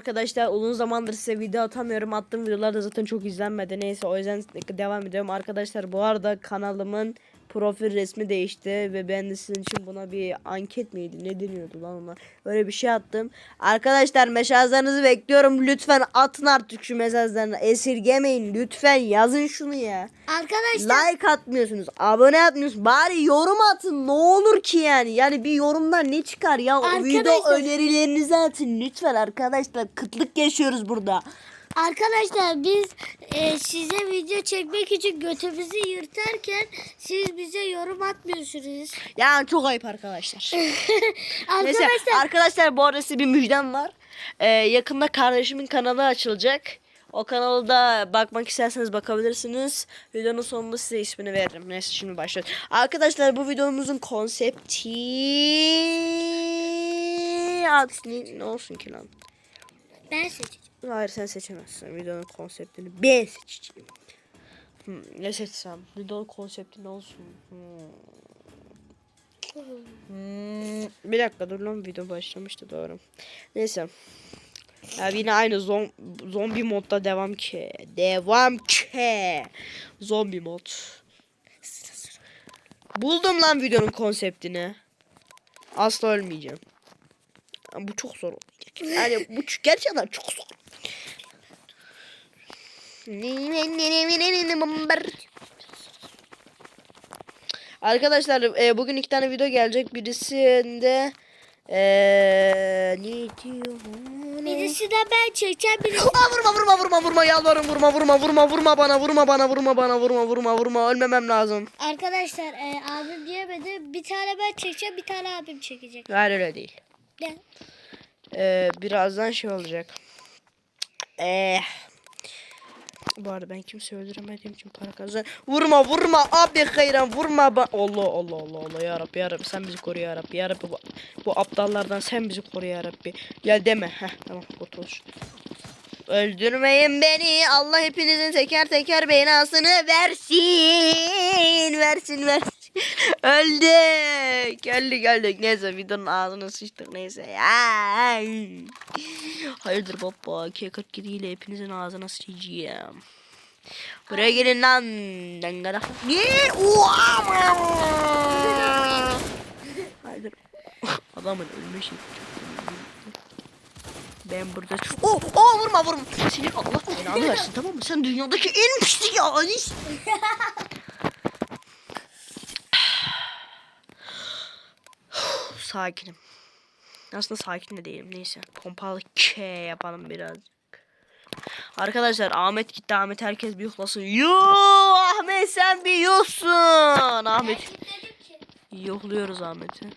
Arkadaşlar uzun zamandır size video atamıyorum. Attığım videolar da zaten çok izlenmedi. Neyse o yüzden devam ediyorum. Arkadaşlar bu arada kanalımın profil resmi değişti ve ben de sizin için buna bir anket miydi ne deniyordu lan ona öyle bir şey attım. Arkadaşlar mesajlarınızı bekliyorum. Lütfen atın artık şu mesajlarını. Esirgemeyin lütfen yazın şunu ya. Arkadaşlar Like atmıyorsunuz, abone atmıyorsunuz. Bari yorum atın ne olur ki yani. Yani bir yorumdan ne çıkar ya? O video önerilerinizi atın lütfen arkadaşlar. Kıtlık yaşıyoruz burada. Arkadaşlar biz e, size video çekmek için götümüzü yırtarken siz bize yorum atmıyorsunuz. Yani çok ayıp arkadaşlar. Neyse arkadaşlar arkadaşlar bu arada size bir müjdem var. Ee, yakında kardeşimin kanalı açılacak. O kanalda bakmak isterseniz bakabilirsiniz. Videonun sonunda size ismini veririm. Neyse şimdi başlıyoruz. Arkadaşlar bu videomuzun konsepti... Adı ne, olsun ki lan? ben seçeceğim. Hayır sen seçemezsin. Videonun konseptini ben seçeceğim. Hmm, ne seçsem? Videonun konsepti ne olsun? Hmm. Hmm, bir dakika dur lan video başlamıştı doğru. Neyse. Ya yine aynı zom zombi modda devam ki. Devam ki. Zombi mod. Buldum lan videonun konseptini. Asla ölmeyeceğim. Bu çok zor olacak. Yani bu gerçekten çok zor. Arkadaşlar e, bugün iki tane video gelecek. Birisinde e, ne diyor? Birisi de ben çekeceğim birisi. Aa, vurma vurma vurma vurma yalvarırım vurma vurma vurma vurma bana vurma bana vurma bana vurma vurma vurma ölmemem lazım. Arkadaşlar e, abim diyemedi. Bir tane ben çekeceğim bir tane abim çekecek. Hayır öyle değil. Ne? Ee, birazdan şey olacak. Eh. Bu arada ben kimse öldüremediğim için para kazan. Vurma vurma abi hayran vurma ba Allah Allah Allah Allah ya Rabbi ya Rabbi sen bizi koru ya Rabbi ya Rabbi bu, bu aptallardan sen bizi koru ya Rabbi. Ya deme. Heh tamam kurtuluş. Öldürmeyin beni. Allah hepinizin teker teker belasını versin. Versin versin. Öldük. Öldük öldük. Neyse videonun ağzına sıçtık neyse. Ay. Hayırdır baba. K47 ile hepinizin ağzına sıçacağım. Buraya gelin lan. Dengara. Ne? Uaa! Hayırdır. Adamın ölme. Ben burada. Oh, oh vurma vurma. Seni Allah belanı versin tamam mı? Sen dünyadaki en pislik ya. Sakinim. Aslında sakin de değilim. Neyse. Pompalı K yapalım birazcık. Arkadaşlar Ahmet gitti. Ahmet herkes bir yoklasın. Yoo Ahmet sen bir yoksun. Ahmet. Yokluyoruz Ahmet'i.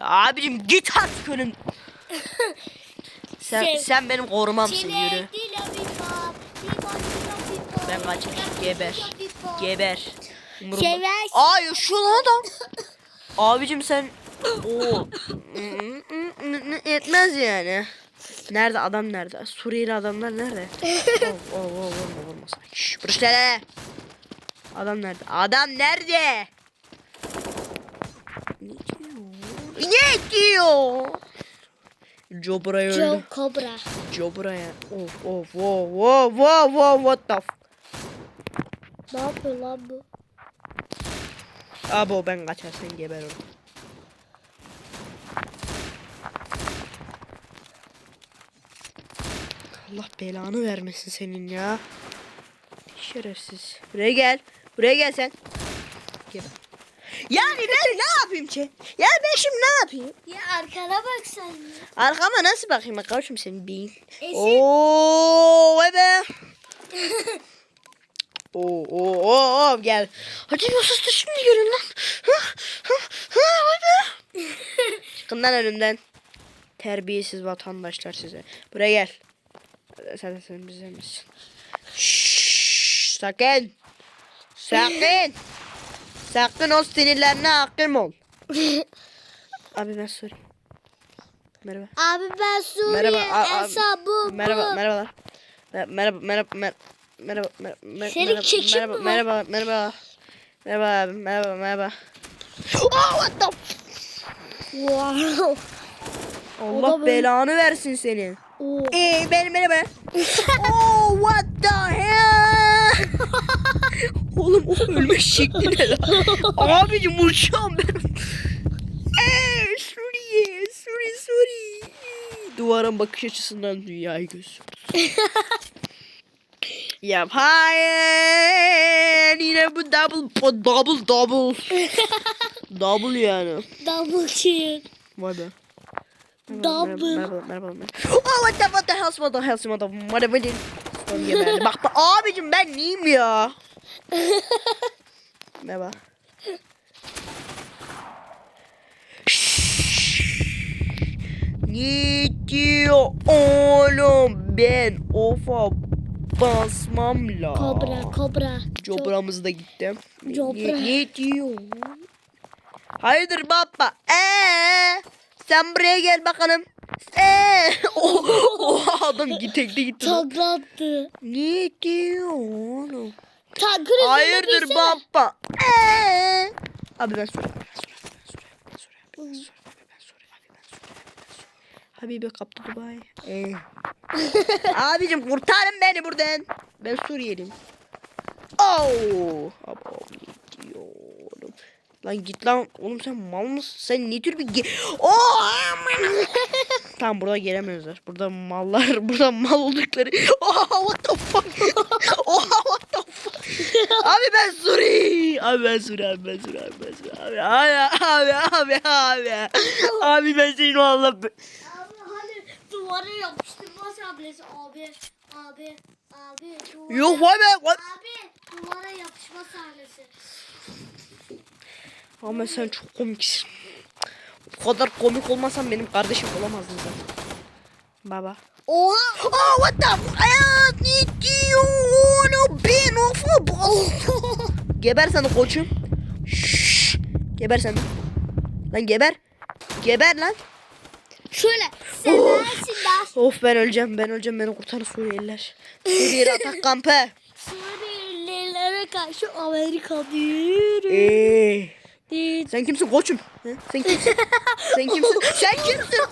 Abicim git artık önüm. sen, Sev- sen benim korumamsın yürü. Ben kaçayım. Geber. Geber. Umurumda. Ay şu lan adam. Abicim sen o etmez yani. Nerede adam nerede? Suriyeli adamlar nerede? oh, oh, oh, vurma vurma sana. Şşş bırışlere. Adam nerede? Adam nerede? Ne diyor? Ne diyor? Buraya öldü. Joe Cobra. Joe buraya. Of of wow wow wow what the f- Ne yapıyor lan bu? Abo ben kaçarsan geber onu. Allah belanı vermesin senin ya. Şerefsiz. Buraya gel. Buraya gel sen. Geber. Yani ben ne yapayım ki? Ya ben şimdi ne yapayım? Ya arkana bak sen. Arkama nasıl bakayım arkadaşım senin beyin? Eşit. Oo be. Oo oo oo gel. Hadi yoksa şimdi görün lan. Çıkın lan önümden. Terbiyesiz vatandaşlar size. Buraya gel. Sen sen bize misin? Şşş, sakın. Sakın. Sakın o sinirlerine hakim ol. Abi ben sorayım. Merhaba. Abi ben Suriye. Merhaba, a- a- Esa bu Merhaba, merhabalar. Me- Merhaba, merhaba, mer- merhaba, merhaba, merhaba, var? merhaba, merhaba. Merhaba abi, merhaba, merhaba. Oh, what the Wow. Allah belanı versin senin. Oo. Ee benim ben. oh what the hell? Oğlum o ölme şekli ne lan? Abicim uçağım ben. Eee Suri. Duvarın bakış açısından dünyayı göz. Yap hayır. Yine bu double bu double double. double yani. Double. Vay be. Double. Merhaba, merhaba, merhaba. Oh, what the, what the hell, what the hell, what the, what the, what. Bak, bak, abicim ben neyim ya? Merhaba. Ne diyor oğlum? Ben ofa basmam la. Kobra kobra. Cobramız da gitti. Cobra. Ne, diyor? Hayırdır baba? Ee, sen buraya gel bakalım. Ee, o, o adam gitti. lan. Taklattı. Ne diyor oğlum? Ta krizine Hayırdır baba? Ee. Abi ben sorayım. Ben sorayım. Ben sorayım. Ben sorayım. Ben sorayım. Ben sorayım. Ben sorayım. Ben sorayım. Habibi kaptı Dubai. Ee. Abicim kurtarın beni buradan. Ben Suriyeliyim. Oh. Abo ne diyor oğlum? Lan git lan. Oğlum sen mal mısın? Sen ne tür bir ge... Oh aman. tamam burada gelemiyorlar. Burada mallar, burada mal oldukları. Oh what the fuck? oh what the fuck? abi ben Suri. Abi ben Suri, abi ben Suri, abi ben Suri. Abi abi abi abi abi. Abi ben senin o Allah. Duvara yapıştırma sahnesi abi. Abi. Abi. Duvara, Yok vay be. Vay. Abi duvara yapışma sahnesi. Ama sen çok komiksin. Bu kadar komik olmasan benim kardeşim olamazdın zaten. Baba. Oha. Oh what the fuck? Aa, ne diyor oğlum? Ben ofa bas. Geber sen koçum. Şşş. Geber sen. Lan geber. Geber lan. Şöyle. Ben. Of ben öleceğim. Ben öleceğim. Beni kurtarın Suriyeliler. Suriyeli atak kampı. Suriyelilere karşı Amerika diyor. Eee. Değil. Sen kimsin koçum? He? Sen kimsin? sen kimsin? Sen kimsin?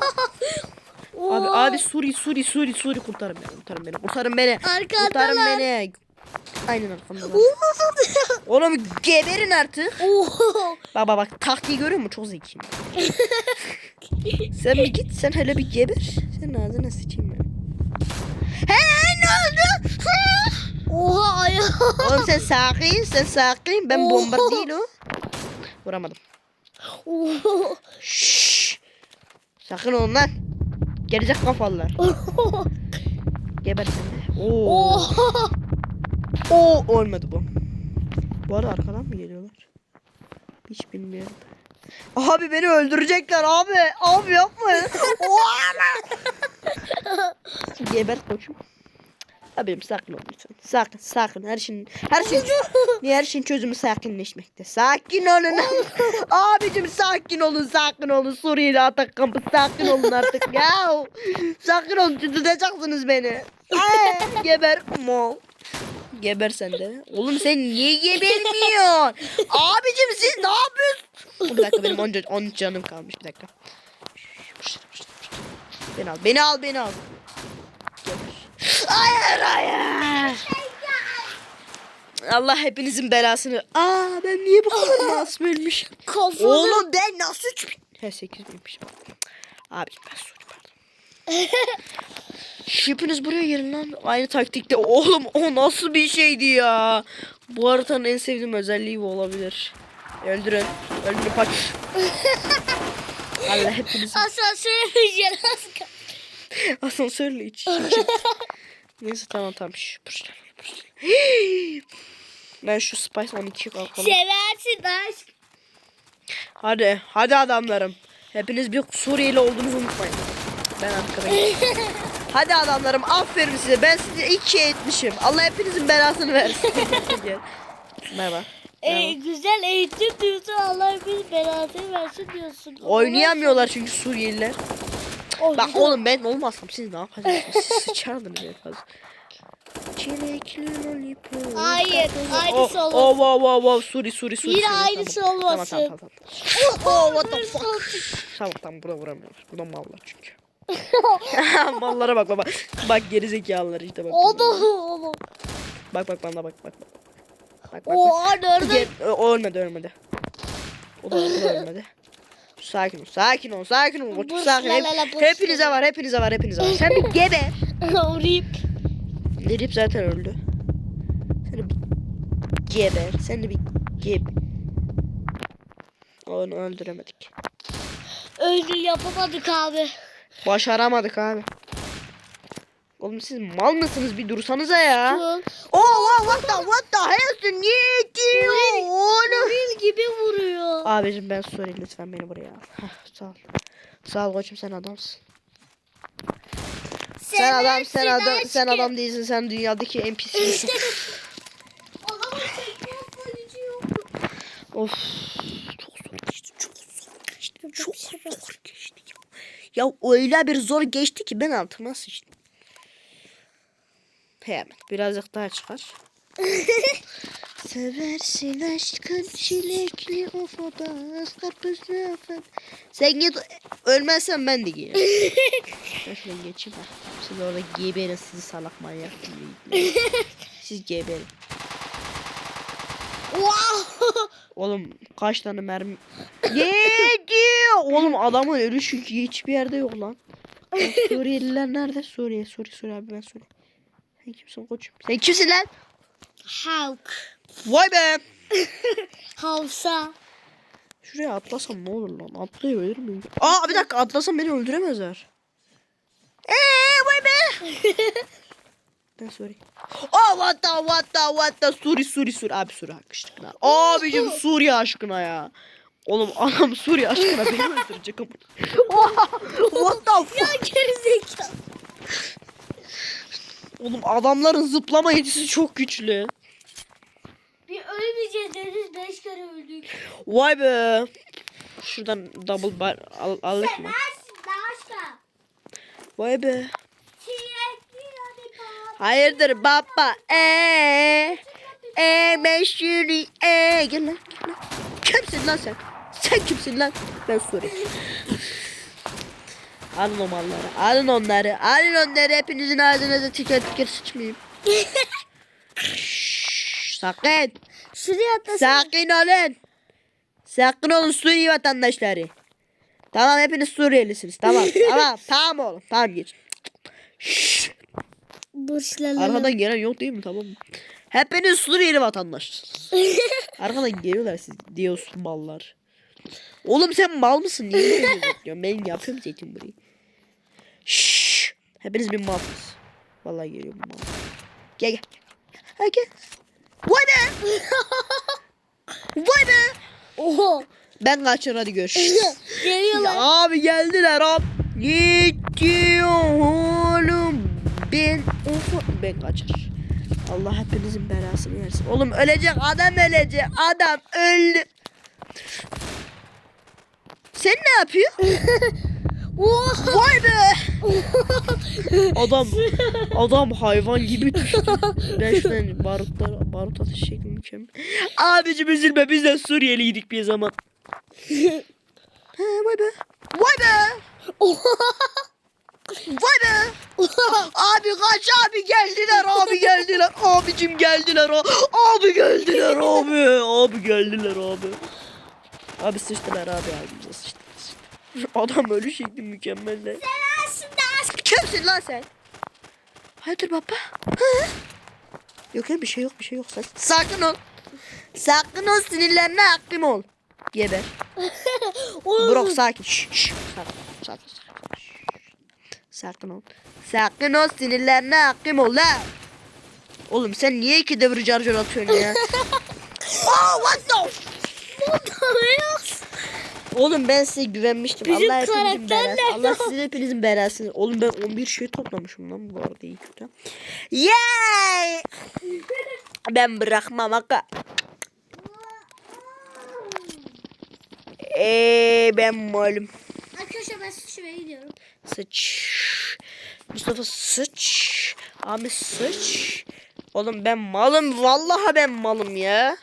Abi abi Suri Suri Suri Suri kurtarın beni. Kurtarın beni. Kurtarın beni. Arkandalar. Kurtarın beni. Aynen arkamda. Oğlum geberin artık. Baba bak taktiği görüyor musun? Çok zekiyim. sen bir git sen hele bir geber. Senin ağzına sıçayım ben. He ne oldu? Oha ayağı. Oğlum sen sakin sen sakin. Ben bomba değil o. Vuramadım. Şşş. Sakın olun lan. Gelecek kafalılar. Geber sen de. Oo. Oo olmadı bu. Bu arada arkadan mı geliyorlar? Hiç bilmiyorum. Abi beni öldürecekler abi. Abi yapmayın. Geber koçum. Abim sakin ol lütfen. Sakin sakin. Her şeyin her şeyin her şeyin çözümü sakinleşmekte. Sakin olun. Abicim sakin olun sakin olun. Suriyeli atak kampı sakin olun artık ya. Sakin olun tututacaksınız beni. Ay, geber mol. Geber sen de. Oğlum sen niye gebermiyorsun? Abicim siz ne yapıyorsunuz? Bir dakika benim 13 13 canım kalmış bir dakika. Beni al beni al beni al. Hayır hayır. Allah hepinizin belasını. Aa ben niye bu kadar masum ölmüşüm? Kafanı. Oğlum ben nasıl 3 bin? He 8 binmişim. Abi ben suç pardon. Şüpheniz buraya gelin lan. Aynı taktikte. Oğlum o nasıl bir şeydi ya. Bu haritanın en sevdiğim özelliği bu olabilir. Öldürün. Öldürün kaç. Allah hepinizi Asansöre bineceğiz az kaldı. asansörle iç. Neyse tamam tamam. Şş, pırşlar, pırşlar. Ben şu Spice 12'yi kalkalım. Seversin aşk. Hadi, hadi adamlarım. Hepiniz bir Suriyeli olduğunuzu unutmayın. Ben arkadayım. hadi adamlarım, aferin size. Ben sizi ikiye etmişim. Allah hepinizin belasını versin. Merhaba. Merhaba. güzel eğitim diyorsun Allah bir belasını versin diyorsun. Oynayamıyorlar çünkü Suriyeliler. Oynuyor. Bak oğlum ben olmazsam siz ne yapacaksınız? Siz sıçardınız en fazla. Çilekli lollipop. Hayır, aynısı oh, olmasın. Oh, wow, wow, wow. Suri, suri, suri. Yine suri. aynısı Tamam, olmasın. Tamam, tamam, tamam. Oh, what the fuck. Tamam, tamam. Burada vuramıyorlar. Burada mallar çünkü. Mallara bak baba. Bak gerizekalılar işte bak. O da oğlum. Bak bak bana bak bak bak. Bak bak. O bak. nerede? O ölmedi ölmedi. O da, o da ölmedi. Sakin ol, sakin ol, sakin ol. Koçum, sakin. Hep, hepinize var, hepinize var, hepinize var. Sen bir geber. Rip. Nerip zaten öldü. Sen bir geber. Sen de bir geb. Onu öldüremedik. Öldü yapamadık abi. Başaramadık abi. Oğlum siz mal mısınız? Bir dursanıza ya. Oh, what the, what the hell? Niye diyor? Oğlum. Goril gibi vuruyor. Abicim ben sorayım lütfen beni buraya. Heh, sağ ol. Sağ ol koçum sen adamsın. Sen adam sen adam sen adam değilsin sen dünyadaki en pislisin. Adamın gücü yok. of. Çok zor geçti. Çok zor geçti. Çok zor geçti. Ya öyle bir zor geçti ki ben altıma sıçtım. Hemen birazcık daha çıkar. Seversin aşkın çilekli ofadas karpuzlu ofat. Sen git ölmezsen ben de giyerim. şuradan geçeyim ha. Siz orada geberin sizi salak manyak gibi. Siz geberin. Oğlum kaç tane mermi... Yedi! Oğlum adamın ölüşü hiçbir yerde yok lan. Suriyeliler nerede? Suriye, Suriye, Suriye abi ben Suriye. Sen kimsin koçum? Sen kimsin lan? Hawk. Vay be! Havsa. Şuraya atlasam ne olur lan? Atlayabilir miyim? Aa bir dakika atlasam beni öldüremezler. Eee vay be! ben Suriye. Oh what the what the what the Suri Suri Suri. Abi Suri aşkına. Abicim Suriye aşkına ya. Oğlum adam Suriye aşkına beni öldürecek ama. What the fuck? Ya gerizekalı. Oğlum adamların zıplama yetisi çok güçlü. Bir ölmeyeceğiz deriz beş kere öldük. Vay be. Şuradan double bar al, aldık mı? Başka. Vay be. Hayırdır baba? Eee? Eee meşhuri eee gel lan gel lan. Kimsin lan sen? Sen kimsin lan? Ben sorayım. Alın o malları. Alın onları. Alın onları. Hepinizin ağzınıza tiker tiker sıçmayayım. Sakın. Şuraya atlasana. Sakin olun. Sakın olun Suriye vatandaşları. Tamam hepiniz Suriyelisiniz. Tamam. tamam. Tamam oğlum. Tamam geç. Burçlalı. Arkadan gelen yok değil mi? Tamam mı? Hepiniz Suriyeli vatandaşsınız. Arkadan geliyorlar siz diyorsun mallar. Oğlum sen mal mısın? Niye böyle bekliyorsun? Ben yapıyorum zeytin burayı. Şşş. Hepiniz bir malsınız. Vallahi geliyor bu mal. Gel gel. Gel gel. Vay be. Vay be. Oho. Ben kaçıyorum hadi görüşürüz. Geliyorlar. abi geldiler abi. Ne diyor oğlum? Ben of ben kaçar. Allah hepinizin belasını versin. Oğlum ölecek adam ölecek. Adam öldü. Sen ne yapıyorsun? Vay be. adam adam hayvan gibi düştü. Ben şuradan barutlar barut atış şekli mükemmel. Abicim üzülme biz de Suriyeliydik bir zaman. He vay be. Vay be. Vay be. Abi kaç abi geldiler abi geldiler. Abicim geldiler abi. Abi geldiler abi. Abi geldiler abi. Abi sıçtılar abi abimize sıçtılar. Adam ölü şekli mükemmel de. Kimsin lan sen? Hayırdır baba? Hı? Yok ya bir şey yok bir şey yok. Sen sakin ol. Sakin ol sinirlerine hakim ol. Geber. Brok sakin. Şş, şş. Sakin, sakin, sakin. Şş. Sakin ol. Sakin ol sinirlerine hakim ol la. Oğlum sen niye iki devir charger atıyorsun ya? oh what the Oğlum ben size güvenmiştim. Bizim Allah hepinizin belası. Allah sizin hepinizin belasını. Oğlum ben 11 şey toplamışım lan bu arada iyi kötü. Yay! ben bırakmam aga. Eee ben malum. Arkadaşlar ben şuraya gidiyorum. Sıç. Mustafa sıç. Abi sıç. Oğlum ben malım. Vallahi ben malım ya.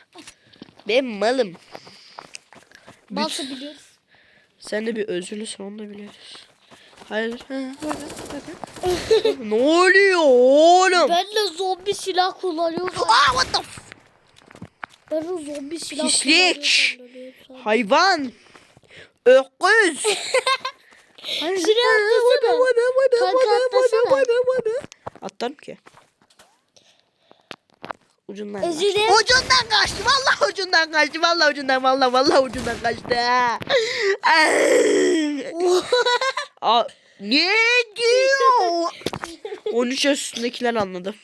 Ben malım. Balta biliyoruz. Sen de bir özürlüsün onu da biliyoruz. Hayır. Ha, ne oluyor oğlum? Ben de zombi silah kullanıyorum. Aa, what the f- Ben de zombi silah Pislik. Hayvan. Öküz. Şuraya atlasana. Kanka atlasana. Atlarım ki. Ucundan kaçtı. Özür dilerim. Ucundan kaçtı. Vallahi ucundan kaçtı. Vallahi ucundan. Vallahi vallahi ucundan kaçtı. Aa, ne diyor? 13 yaş üstündekiler anladı.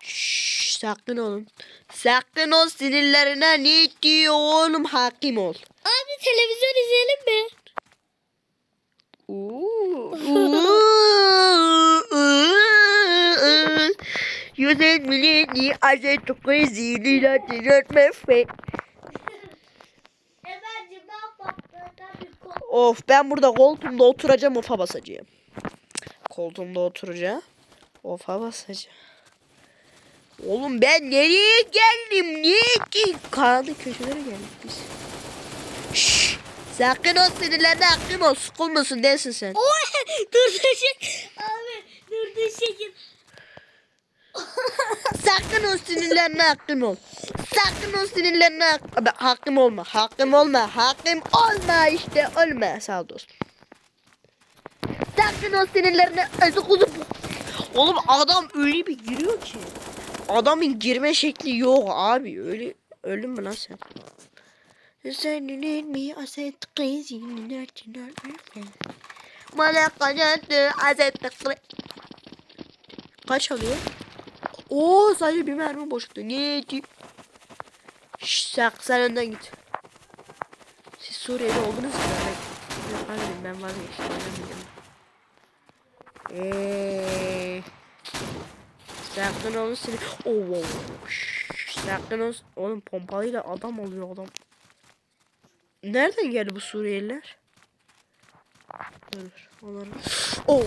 Şşş, sakın olun. Sakın ol sinirlerine ne diyor oğlum hakim ol. Abi televizyon izleyelim mi? You said me I said to crazy did not? Of ben burada koltuğumda oturacağım ofa basacağım. Koltuğumda oturacağım. Ofa basacağım. Oğlum ben nereye geldim? Niye ki? Karanlık köşelere geldik biz. Şşş. Sakın ol sinirlerine hakim ol. Sıkılmasın dersin sen. Oy dur düşek. Abi dur düşek. Sakın o sinirlerine hakim ol. Sakın o sinirlerine hak- Abi, hakim olma. Hakim olma. Hakim olma işte olma. Sağ ol dostum. Sakın o sinirlerine ezik olup. Oğlum adam öyle bir giriyor ki. Adamın girme şekli yok abi. Öyle öldün mü lan sen? Sen need me, I said crazy, not not my friend. Bana kanadı, I said crazy. Kaç alıyor? Oo sadece bir mermi. Ne diyeyim? Şşş sen, önden git. Siz Suriyeli oldunuz mu? Ben, abi ben vazgeçtim. oynamayacağım. Eee. Sakın olun seni. Oo, oo. Şşş, Sakın olun. Oğlum pompalıyla adam oluyor adam. Nereden geldi bu Suriyeliler? Dur, onları. Oo.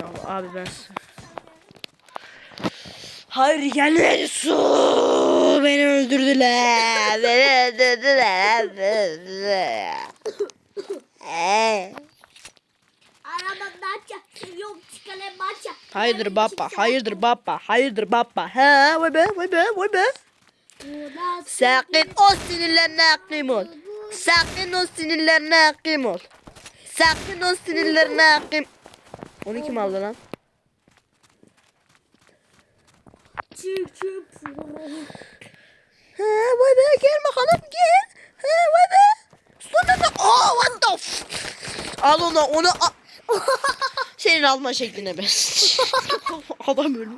Ya abi ben Hayır gelmedi su. Beni öldürdüler. Beni öldürdüler. Arabadan çaktım yok çıkalım maça. hayırdır baba, hayırdır baba, hayırdır baba. He, vay be, vay be, vay be. Sakın o sinirlerine hakim ol. Sakın o sinirlerine hakim ol. Sakın o sinirlerine hakim. Onu kim aldı lan? Çık çık. He, vay be, gel bakalım gel. He, vay be. Sonunda, oh, what the f- Al onu, onu al. Senin alma şekline ben. Adam öldü.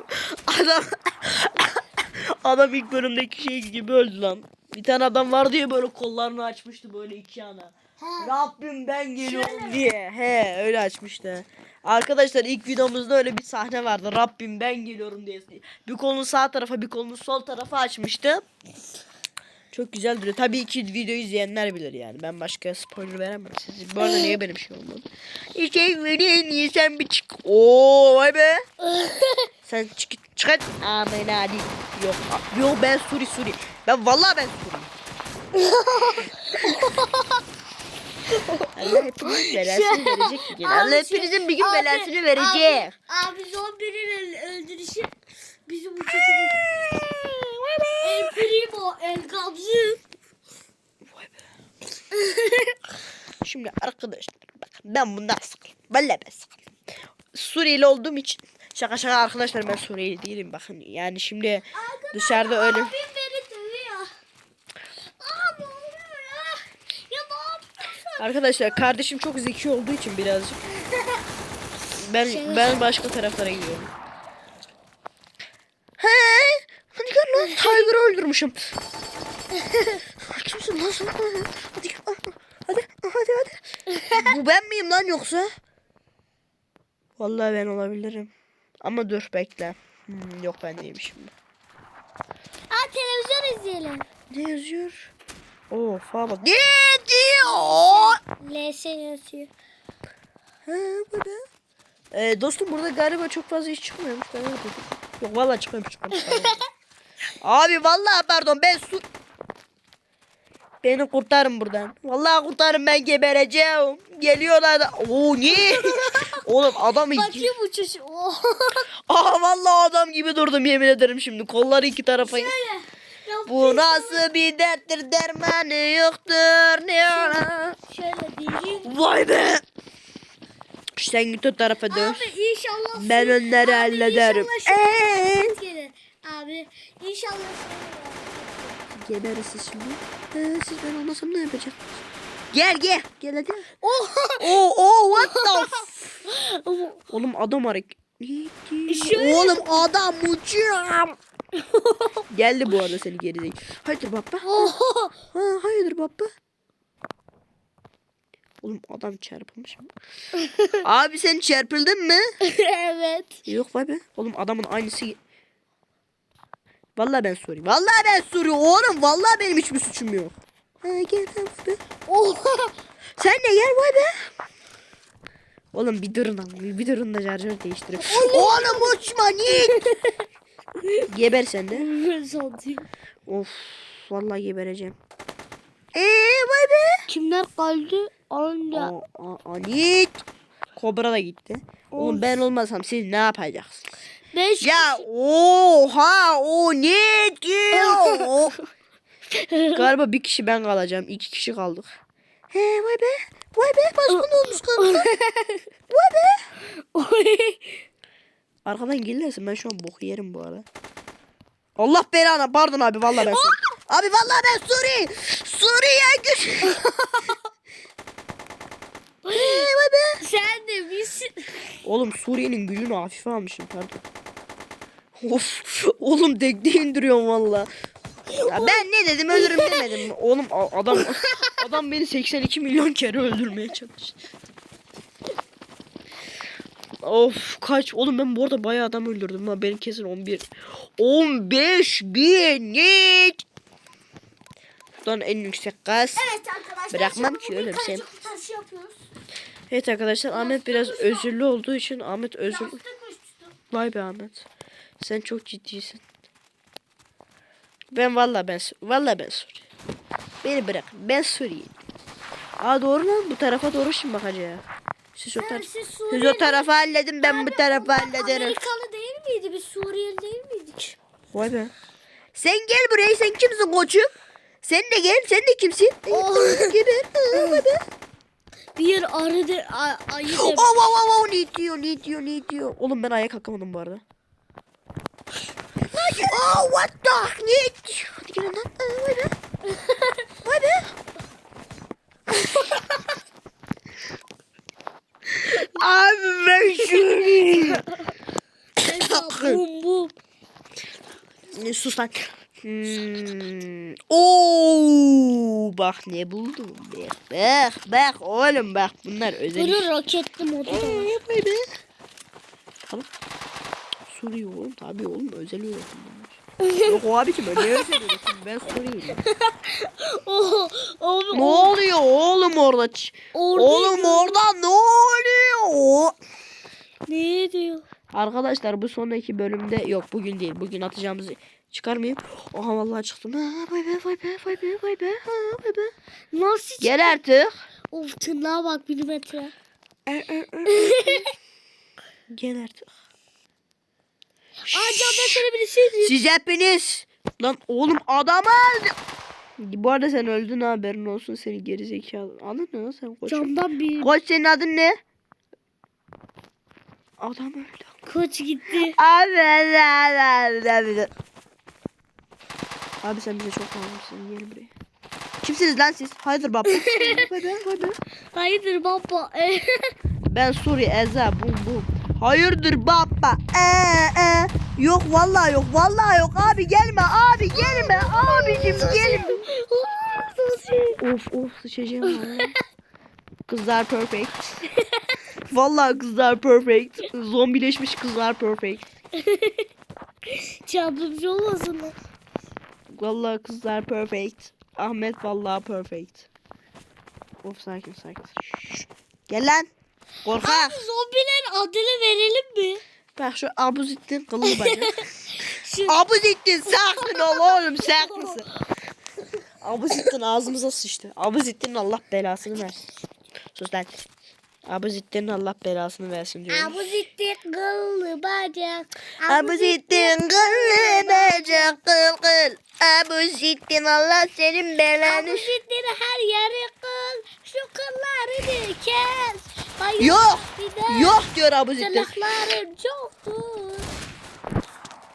Adam Adam ilk bölümdeki şey gibi öldü lan. Bir tane adam vardı ya böyle kollarını açmıştı böyle iki yana. Rabbim ben geliyorum diye. He öyle açmıştı. Arkadaşlar ilk videomuzda öyle bir sahne vardı. Rabbim ben geliyorum diye. Bir kolunu sağ tarafa bir kolunu sol tarafa açmıştı. Çok güzel duruyor. Tabii ki videoyu izleyenler bilir yani. Ben başka spoiler veremem size. Bu arada niye benim şey olmadı? İşte verin niye sen bir çık. Oo vay be. sen çık çık. Aman hadi. Yok yok ben Suri Suri. Ben vallahi ben Suri. Allah hepinizin belasını verecek bir gün. Allah hepinizin bir gün Abi, belasını verecek. Abi, abi zombinin öldürüşü bizim uçakımız. El primo, el be. Şimdi arkadaşlar bakın ben bundan sıkıldım. Vallahi ben sıkıldım. Suriyeli olduğum için şaka şaka arkadaşlar ben Suriyeli değilim bakın. Yani şimdi dışarıda öyle Abim beni dövüyor. Aa ne oluyor ya? Ya ne yapıyorsun? Arkadaşlar kardeşim çok zeki olduğu için birazcık ben ben başka taraflara gidiyorum. He? Hadi gel lan Tiger'ı öldürmüşüm. Kimsin lan sen? Hadi. Hadi hadi hadi. Bu ben miyim lan yoksa? Vallahi ben olabilirim. Ama dur bekle. Hmm, yok ben değilmişim. Aa televizyon izleyelim. Ne yazıyor? Oo falan bak. Ne diyor? LS yazıyor. He bu ne? Ee, dostum burada galiba çok fazla iş çıkmıyormuş. Ben öyle dedim. Yok vallahi çıkmıyormuş. çıkmıyormuş. Abi vallahi pardon ben su... Beni kurtarın buradan. Vallahi kurtarın ben gebereceğim. Geliyorlar da. Oo niye? Oğlum adam iki. Bakayım uçuş. Aa vallahi adam gibi durdum yemin ederim şimdi. Kolları iki tarafa. Şöyle. Bu nasıl bir derttir dermanı yoktur. Ne ona? Şöyle diyeyim. Vay be. Sen git o tarafa dön. Abi inşallah. Ben onları Abi hallederim. Ee? gelir. Abi inşallah. Geberisiz şimdi. Ee, siz ben olmasam ne yapacaksınız? Gel gel. Gel hadi. Oh. Oo oo what the Oğlum adam hareket. Oğlum adam uçuyor. Geldi bu arada seni geri Hayırdır baba? Ha, hayırdır baba? Oğlum adam çarpılmış mı? Abi sen çarpıldın mı? evet. Yok vay be. Oğlum adamın aynısı. Vallahi ben sorayım. Vallahi ben soruyorum oğlum. Vallahi benim hiçbir suçum yok. Ha gel be. Oh. Sen de gel vay be. Oğlum bir durun ama bir durun da şarjör değiştirin. Oğlum uçma git. Geber sen de. Of vallahi gebereceğim. Eee vay be. Kimler kaldı? Anca. Git. Kobra da gitti. Oğlum ben olmasam siz ne yapacaksınız? Beş. Ya oha o ne diyor? Galiba bir kişi ben kalacağım. iki kişi kaldık. He vay be. Vay be baskın olmuş kanka. vay be. Arkadan gelirsin ben şu an boku yerim bu arada. Allah belanı pardon abi vallahi ben Suri. Abi vallahi ben Suri. Suriye güç. Sen de misin? Oğlum Suriye'nin gücünü hafife almışım pardon. Of oğlum tekne indiriyorum valla. Ben ne dedim ölürüm demedim. Oğlum adam adam beni 82 milyon kere öldürmeye çalıştı. Of kaç oğlum ben bu arada bayağı adam öldürdüm ha benim kesin 11 15 bin net. Şuradan en yüksek gaz. Evet arkadaşlar. Bırakmam ki öyle bir şey. Evet arkadaşlar Ahmet biraz özürlü olduğu için Ahmet özür. Vay be Ahmet. Sen çok ciddisin. Ben vallahi ben vallahi ben Suriye. Beni bırak. Ben Suriye. Aa doğru lan bu tarafa doğru şimdi bakacağım. Siz o, tar Siz siz o tarafa halledin ben bu tarafa hallederim. Amerikalı değil miydi? Biz Suriyeli değil miydik? Vay be. Sen gel buraya sen kimsin koçum? Sen de gel sen de kimsin? Oh. Be. Bir arı de, a, ayı de. Oh, oh, oh, oh, ne diyor ne diyor ne diyor. Oğlum ben ayağa kalkamadım bu arada. oh what the ne. Hadi gelin lan. Vay be. Vay be. Abi ben şunu. bum bum. Sus lan. Hmm. Oo, bak ne buldum. Bak bak bak oğlum bak bunlar özel. Bunun roketli modu da var. Ee, be. Tamam. Suriye oğlum tabii oğlum özel üretim bunlar. Yok o abicim öyle özel üretim ben Suriyeliyim. Oh, oh, ne oluyor oğlum orada? Ç- Orada oğlum diyor. orada ne oluyor? Ne diyor? Arkadaşlar bu sonraki bölümde yok bugün değil bugün atacağımızı çıkarmayayım. Oha vallahi çıktım. Ha, vay be vay be vay be vay be. Ha, vay be. Nasıl? Gel artık. Of tırnağa bak milimetre. Gel artık. Aa camdan sana bir şey. Siz hepiniz. Lan oğlum adam öldü. Bu arada sen öldün ha, haberin olsun seni geri zekalı. Adın ne lan sen koç? Camdan bir Koç senin adın ne? Adam öldü. koç gitti. Abi abi abi abi. Abi sen bize çok lazımsın. Gel buraya. Kimsiniz lan siz? Hayırdır baba? Haydi, haydi. Hayırdır baba? Ben Suriye Eza bum bum. Hayırdır baba? Ee, ee. Yok vallahi yok vallahi yok abi gelme abi gelme abicim gelme. Of of sıçacağım. Kızlar perfect. Vallahi kızlar perfect. Zombileşmiş kızlar perfect. Çarpımcı olmasın mı? Vallahi kızlar perfect. Ahmet vallahi perfect. Of sakin sakin. Şşş. Gel lan. Korkak. Abi zombilerin adını verelim mi? Bak şu abuzittin kıllı bacak. Şu abuzittin sakin ol oğlum sakin mısın? Abuzittin ağzımıza sıçtı. Abuzittin Allah belasını versin. Sus lan. Abuzittin Allah belasını versin diyorum. Abu zitti kıllı bacak. Abuzittin kıllı bacak kıl kıl. Abuzittin Allah senin belanı. Abu zittin her yeri kıl. Şu kıllarını kes. Hayır, Yok. Yok diyor Abuzittin. Tırnakların çoktur.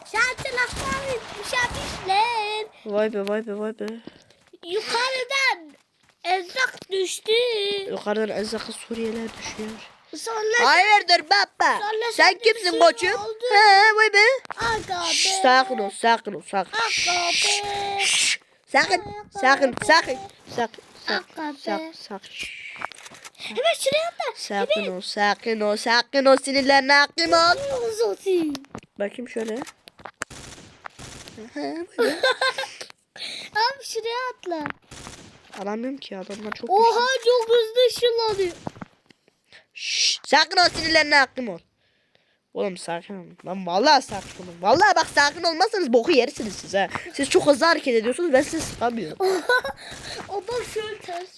Sen tırnakların şapişler. Vay be vay be vay be. Yukarıdan ezrak düştü. Yukarıdan ezzakı Suriyeliler düşüyor. Sonra Hayırdır baba? Sonra Sen kimsin şey koçum? He vay be. aga be. Sakin ol sakin ol sakin. Aga be. Sakın sakın. Sakın Aga sakın be. sakın sakın. Şşş, Hemen şuraya atla. Sakin ol sakin ol sakin ol sinirlerine hakim ol. Uzatayım. Bakayım şöyle. Be. Abi şuraya atla. Alamıyorum ki adamlar çok Oha güçlü. çok hızlı ışınlanıyor. Şşş, sakin ol sinirlerine hakim ol. Oğlum sakin olun. Lan vallahi sakin olun. Vallahi bak sakin olmazsanız boku yersiniz siz ha. Siz çok hızlı hareket ediyorsunuz ben sizi sıkamıyorum. o bak şöyle ters.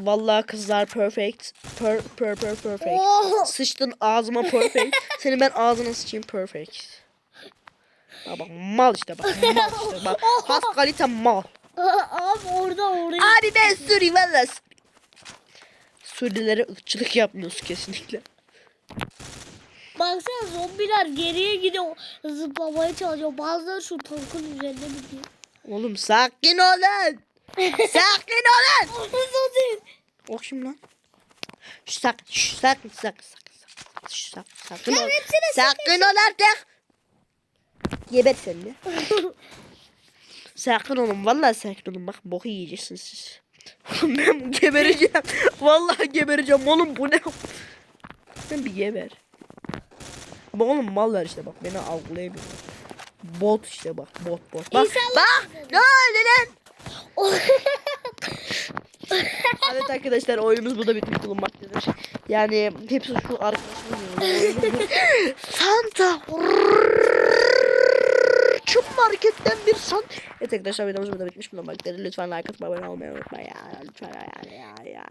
Vallahi kızlar perfect. Per, per, per, perfect. Oh. Sıçtın ağzıma perfect. Seni ben ağzına sıçayım perfect. Bak bak mal işte bak mal işte bak. Has kalite mal. Abi orada oraya. Abi ben Suri valla. Surililere ırkçılık yapmıyorsun kesinlikle. Baksana zombiler geriye gidiyor. Zıplamaya çalışıyor. Bazıları şu tankın üzerine gidiyor. Oğlum sakin olun. sakin olun. Ok şimdi lan. Şş, sakin, şş, sakin, sakin, sakin, sakin, şş, sakin, sakin Ya ol. artık. Geber sen de. sakin olun, vallahi sakin olun. Bak boku yiyeceksiniz siz. Oğlum ben gebereceğim. Vallahi gebereceğim oğlum bu ne? Sen bir geber. Ama oğlum mallar işte bak beni algılayamıyor. Bot işte bak bot bot. Bak İnşallah bak ne oldu lan? Evet arkadaşlar oyunumuz burada bitmiş bulunmaktadır. Yani hepsi şu arkadaşımız Santa Çum marketten bir san. Evet arkadaşlar videomuz burada bitmiş bulunmaktadır. Lütfen like atıp abone olmayı unutmayın. Lütfen ya, ya, ya, ya.